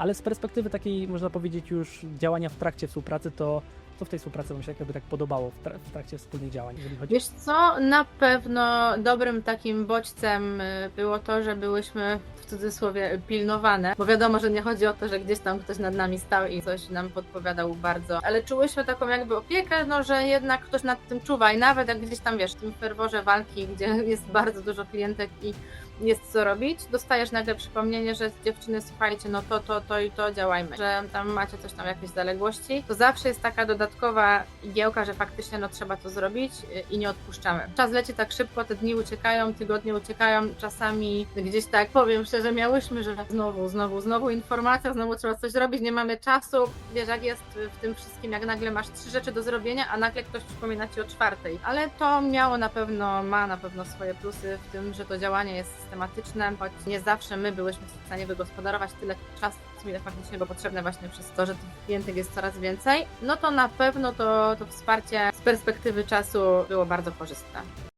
Ale z perspektywy takiej, można powiedzieć, już działania w trakcie współpracy, to co w tej współpracy Wam się jakby tak podobało w, tra- w trakcie wspólnych działań, jeżeli chodzi Wiesz co, na pewno dobrym takim bodźcem y, było to, że byłyśmy w cudzysłowie pilnowane, bo wiadomo, że nie chodzi o to, że gdzieś tam ktoś nad nami stał i coś nam podpowiadał bardzo, ale czułyśmy taką jakby opiekę, no że jednak ktoś nad tym czuwa i nawet jak gdzieś tam wiesz, w tym ferworze walki, gdzie jest bardzo dużo klientek i jest co robić, dostajesz nagle przypomnienie, że dziewczyny, słuchajcie, no to, to, to i to działajmy, że tam macie coś tam, jakieś zaległości, to zawsze jest taka dodatkowa igiełka, że faktycznie no trzeba to zrobić y, i nie odpuszczamy. Czas leci tak szybko, te dni uciekają, tygodnie uciekają, czasami gdzieś tak, powiem szczerze, miałyśmy, że znowu, znowu, znowu informacja, znowu trzeba coś zrobić, nie mamy czasu, wiesz jak jest w tym wszystkim, jak nagle masz trzy rzeczy do zrobienia, a nagle ktoś przypomina ci o czwartej, ale to miało na pewno, ma na pewno swoje plusy w tym, że to działanie jest systematyczne, choć nie zawsze my byłyśmy w stanie wygospodarować tyle czasu, ile faktycznie było potrzebne właśnie przez to, że tych klientek jest coraz więcej, no to na pewno to, to wsparcie z perspektywy czasu było bardzo korzystne.